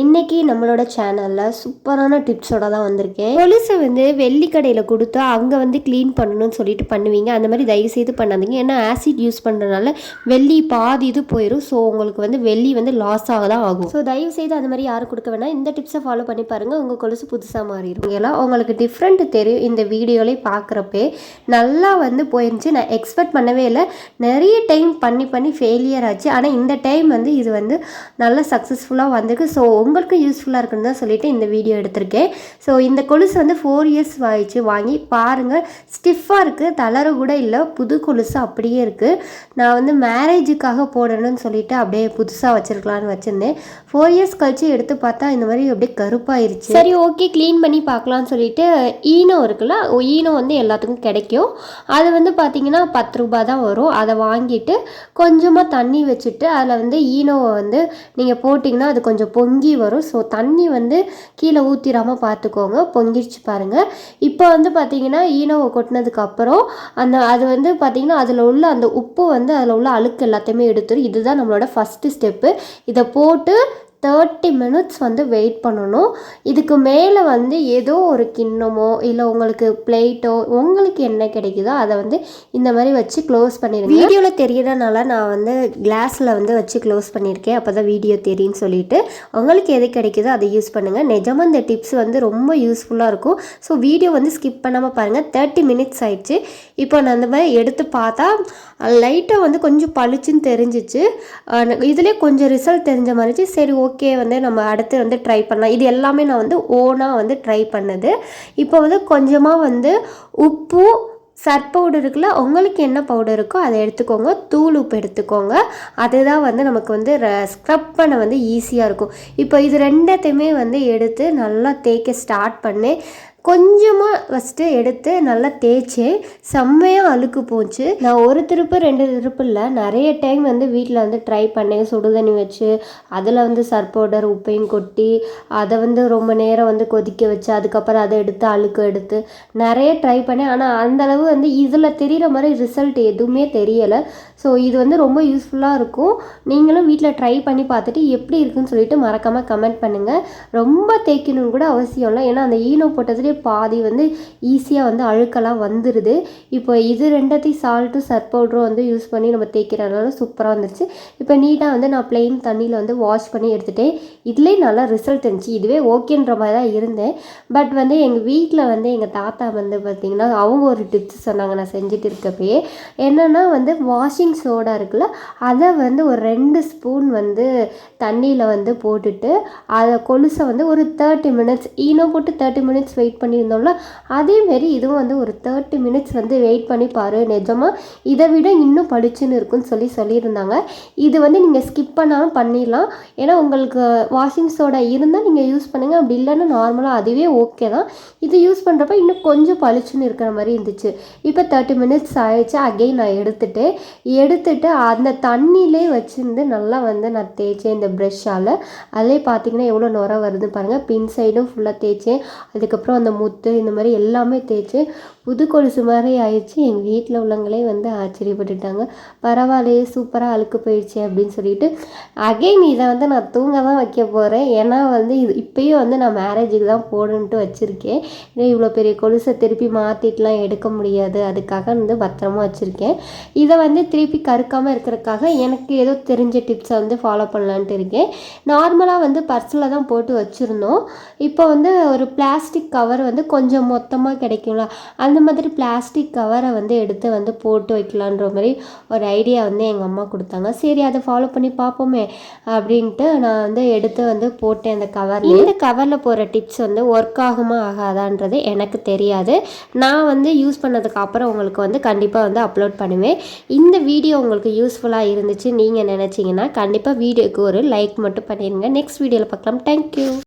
இன்னைக்கு நம்மளோட சேனலில் சூப்பரான டிப்ஸோட தான் வந்திருக்கேன். கொலுசை வந்து வெள்ளி கடையில் கொடுத்து அங்கே வந்து க்ளீன் பண்ணணும்னு சொல்லிட்டு பண்ணுவீங்க. அந்த மாதிரி தயவு செய்து பண்ணாதீங்க. ஏன்னா ஆசிட் யூஸ் பண்ணுறதுனால வெள்ளி பாதி இது போயிடும் ஸோ உங்களுக்கு வந்து வெள்ளி வந்து லாஸ் ஆக தான் ஆகும். ஸோ தயவு செய்து அந்த மாதிரி யாரும் கொடுக்க வேணாம். இந்த டிப்ஸை ஃபாலோ பண்ணி பாருங்கள் உங்கள் கொலுசு புதுசாக மாறிடும் எல்லாம் உங்களுக்கு டிஃப்ரெண்ட் தெரியும் இந்த வீடியோலே பார்க்குறப்பே நல்லா வந்து போயிருந்துச்சு. நான் எக்ஸ்பெக்ட் பண்ணவே இல்லை. நிறைய டைம் பண்ணி பண்ணி ஃபெயிலியர் ஆச்சு. ஆனால் இந்த டைம் வந்து இது வந்து நல்லா சக்ஸஸ்ஃபுல்லாக வந்திருக்கு. ஸோ உங்களுக்கும் யூஸ்ஃபுல்லாக இருக்குன்னு தான் சொல்லிட்டு இந்த வீடியோ எடுத்திருக்கேன். ஸோ இந்த கொலுசு வந்து ஃபோர் இயர்ஸ் ஆயிடுச்சு. வாங்கி பாருங்கள் ஸ்டிஃபாக இருக்குது தளர கூட இல்லை. புது கொலுசு அப்படியே இருக்குது நான் வந்து மேரேஜுக்காக போடணும்னு சொல்லிட்டு அப்படியே புதுசாக வச்சுருக்கலான்னு வச்சுருந்தேன். ஃபோர் இயர்ஸ் கழிச்சு எடுத்து பார்த்தா இந்த மாதிரி அப்படியே கருப்பாயிருச்சு. சரி ஓகே க்ளீன் பண்ணி பார்க்கலாம்னு சொல்லிட்டு ஈனோ இருக்குல்ல? ஈனோ வந்து எல்லாத்துக்கும் கிடைக்கும். அது வந்து பார்த்தீங்கன்னா பத்து ரூபாய் தான் வரும். அதை வாங்கிட்டு கொஞ்சமாக தண்ணி வச்சுட்டு அதில் வந்து ஈனோவை வந்து நீங்கள் போட்டிங்கன்னா அது கொஞ்சம் பொங்கி வரும். ஸோ தண்ணி வந்து கீழே ஊற்றிடாமல் பார்த்துக்கோங்க பொங்கிடுச்சு பாருங்கள் இப்போ வந்து பார்த்தீங்கன்னா ஈனவை கொட்டினதுக்கப்புறம் அந்த அது வந்து பார்த்திங்கன்னா அதில் உள்ள அந்த உப்பு வந்து அதில் உள்ள அழுக்கு எல்லாத்தையுமே எடுத்துரும். இதுதான் நம்மளோட ஃபஸ்ட்டு ஸ்டெப்பு இதை போட்டு தேர்ட்டி மினிட்ஸ் வந்து வெயிட் பண்ணணும். இதுக்கு மேலே வந்து ஏதோ ஒரு கிண்ணமோ இல்லை உங்களுக்கு பிளேட்டோ உங்களுக்கு என்ன கிடைக்குதோ அதை வந்து இந்த மாதிரி வச்சு க்ளோஸ் பண்ணிடுங்க வீடியோவில் தெரியறதுனால நான் வந்து கிளாஸில் வந்து வச்சு க்ளோஸ் பண்ணியிருக்கேன் அப்போ தான் வீடியோ தெரியும்னு சொல்லிட்டு. உங்களுக்கு எது கிடைக்குதோ அதை யூஸ் பண்ணுங்கள் நிஜமாக இந்த டிப்ஸ் வந்து ரொம்ப யூஸ்ஃபுல்லாக இருக்கும். ஸோ வீடியோ வந்து ஸ்கிப் பண்ணாமல் பாருங்கள் தேர்ட்டி மினிட்ஸ் ஆயிடுச்சு. இப்போ நான் அந்த மாதிரி எடுத்து பார்த்தா லைட்டாக வந்து கொஞ்சம் பளிச்சுன்னு தெரிஞ்சிச்சு. இதுலேயே கொஞ்சம் ரிசல்ட் தெரிஞ்ச மாதிரி சரி ஓகே ஓகே வந்து நம்ம அடுத்து வந்து ட்ரை பண்ணலாம். இது எல்லாமே நான் வந்து ஓனாக வந்து ட்ரை பண்ணது. இப்போ வந்து கொஞ்சமாக வந்து உப்பு சர்ப் பவுடர் இருக்குல்ல உங்களுக்கு என்ன பவுடர் இருக்கோ அதை எடுத்துக்கோங்க. தூள் உப்பு எடுத்துக்கோங்க. அதுதான் வந்து நமக்கு வந்து ஸ்க்ரப் பண்ண வந்து ஈஸியாக இருக்கும். இப்போ இது ரெண்டத்தையுமே வந்து எடுத்து நல்லா தேய்க்க ஸ்டார்ட் பண்ணி கொஞ்சமாக ஃபஸ்ட்டு எடுத்து நல்லா தேய்ச்சேன் செம்மையாக அழுக்கு போச்சு. நான் ஒரு திருப்பு ரெண்டு திருப்பு இல்லை நிறைய டைம் வந்து வீட்டில் வந்து ட்ரை பண்ணேன். சுடுதண்ணி வச்சு அதில் வந்து சர்ப் பவுடர் உப்பையும் கொட்டி அதை வந்து ரொம்ப நேரம் வந்து கொதிக்க வச்சு அதுக்கப்புறம் அதை எடுத்து அழுக்கு எடுத்து நிறைய ட்ரை பண்ணேன். ஆனால் அந்தளவு வந்து இதில் தெரிகிற மாதிரி ரிசல்ட் எதுவுமே தெரியலை. ஸோ இது வந்து ரொம்ப யூஸ்ஃபுல்லாக இருக்கும். நீங்களும் வீட்டில் ட்ரை பண்ணி பார்த்துட்டு எப்படி இருக்குன்னு சொல்லிட்டு மறக்காமல் கமெண்ட் பண்ணுங்கள் ரொம்ப தேய்க்கணும்னு கூட அவசியம் இல்லை. ஏன்னா அந்த ஈனோ போட்டதுலேயே பாதி வந்து ஈஸியாக வந்து அழுக்கெல்லாம் வந்துடுது இப்போ இது ரெண்டத்தையும் சால்ட்டு சர்ப் பவுடரும் வந்து யூஸ் பண்ணி நம்ம தேய்க்கிறதுனால சூப்பராக வந்துருச்சு. இப்போ நீட்டாக வந்து நான் ப்ளெயின் தண்ணியில் வந்து வாஷ் பண்ணி எடுத்துகிட்டேன் இதுலேயே நல்லா ரிசல்ட் இருந்துச்சு. இதுவே ஓகேன்ற மாதிரி தான் இருந்தேன். பட் வந்து எங்கள் வீட்டில் வந்து எங்கள் தாத்தா வந்து பார்த்திங்கன்னா அவங்க ஒரு டிப்ஸ் சொன்னாங்க நான் செஞ்சுட்டு இருக்கப்பயே. என்னென்னா வந்து வாஷிங் சோடா இருக்குல்ல அதை வந்து ஒரு ரெண்டு ஸ்பூன் வந்து தண்ணியில் வந்து போட்டுட்டு அதை கொலுசை வந்து ஒரு தேர்ட்டி மினிட்ஸ் ஈனோ போட்டு தேர்ட்டி மினிட்ஸ் வெயிட் பண்ணியிருந்தோம்ல அதேமாரி இதுவும் வந்து ஒரு தேர்ட்டி மினிட்ஸ் வந்து வெயிட் பண்ணி பாரு நிஜமாக இதை விட இன்னும் பளிச்சுன்னு இருக்குன்னு சொல்லி சொல்லியிருந்தாங்க. இது வந்து நீங்கள் ஸ்கிப் பண்ணாலும் பண்ணிடலாம். ஏன்னா உங்களுக்கு வாஷிங் சோடா இருந்தால் நீங்கள் யூஸ் பண்ணுங்கள் அப்படி இல்லைன்னா நார்மலாக அதுவே ஓகே தான். இது யூஸ் பண்ணுறப்ப இன்னும் கொஞ்சம் பளிச்சுன்னு இருக்கிற மாதிரி இருந்துச்சு. இப்போ தேர்ட்டி மினிட்ஸ் ஆயிடுச்சு. அகெயின் நான் எடுத்துட்டு எடுத்துட்டு அந்த தண்ணியிலே வச்சுருந்து நல்லா வந்து நான் தேய்ச்சேன் இந்த ப்ரெஷ்ஷால் அதிலே பார்த்தீங்கன்னா எவ்வளோ நுர வருதுன்னு பாருங்கள் பின் சைடும் ஃபுல்லாக தேய்ச்சேன். அதுக்கப்புறம் அந்த முத்து இந்த மாதிரி எல்லாமே தேய்ச்சி புது கொலுசு மாதிரி ஆயிடுச்சு. எங்கள் வீட்டில் உள்ளவங்களே வந்து ஆச்சரியப்பட்டுட்டாங்க. பரவாயில்லையே சூப்பராக அழுக்கு போயிடுச்சு அப்படின்னு சொல்லிட்டு அகைன் இதை வந்து நான் தூங்க தான் வைக்க போகிறேன் ஏன்னா வந்து இது இப்போயும் வந்து நான் மேரேஜுக்கு தான் போடணுன்ட்டு வச்சுருக்கேன். ஏன்னா இவ்வளோ பெரிய கொலுசை திருப்பி மாற்றிட்டுலாம் எடுக்க முடியாது. அதுக்காக வந்து பத்திரமா வச்சுருக்கேன். இதை வந்து திருப்பி கருக்காமல் இருக்கிறதுக்காக எனக்கு ஏதோ தெரிஞ்ச டிப்ஸை வந்து ஃபாலோ பண்ணலான்ட்டு இருக்கேன். நார்மலாக வந்து பர்ஸில் தான் போட்டு வச்சுருந்தோம். இப்போ வந்து ஒரு பிளாஸ்டிக் கவர் கவர் வந்து கொஞ்சம் மொத்தமாக கிடைக்கும்ல. அந்த மாதிரி பிளாஸ்டிக் கவரை வந்து எடுத்து வந்து போட்டு வைக்கலான்ற மாதிரி ஒரு ஐடியா வந்து எங்கள் அம்மா கொடுத்தாங்க. சரி அதை ஃபாலோ பண்ணி பார்ப்போமே அப்படின்ட்டு நான் வந்து எடுத்து வந்து போட்டேன் அந்த கவர் இந்த கவரில் போகிற டிப்ஸ் வந்து ஒர்க் ஆகுமா ஆகாதான்றது எனக்கு தெரியாது. நான் வந்து யூஸ் பண்ணதுக்கு அப்புறம் உங்களுக்கு வந்து கண்டிப்பாக வந்து அப்லோட் பண்ணுவேன். இந்த வீடியோ உங்களுக்கு யூஸ்ஃபுல்லாக இருந்துச்சு நீங்கள் நினச்சிங்கன்னா கண்டிப்பாக வீடியோக்கு ஒரு லைக் மட்டும் பண்ணிடுங்க நெக்ஸ்ட் வீடியோவில் பார்க்கலாம். தேங்க்யூ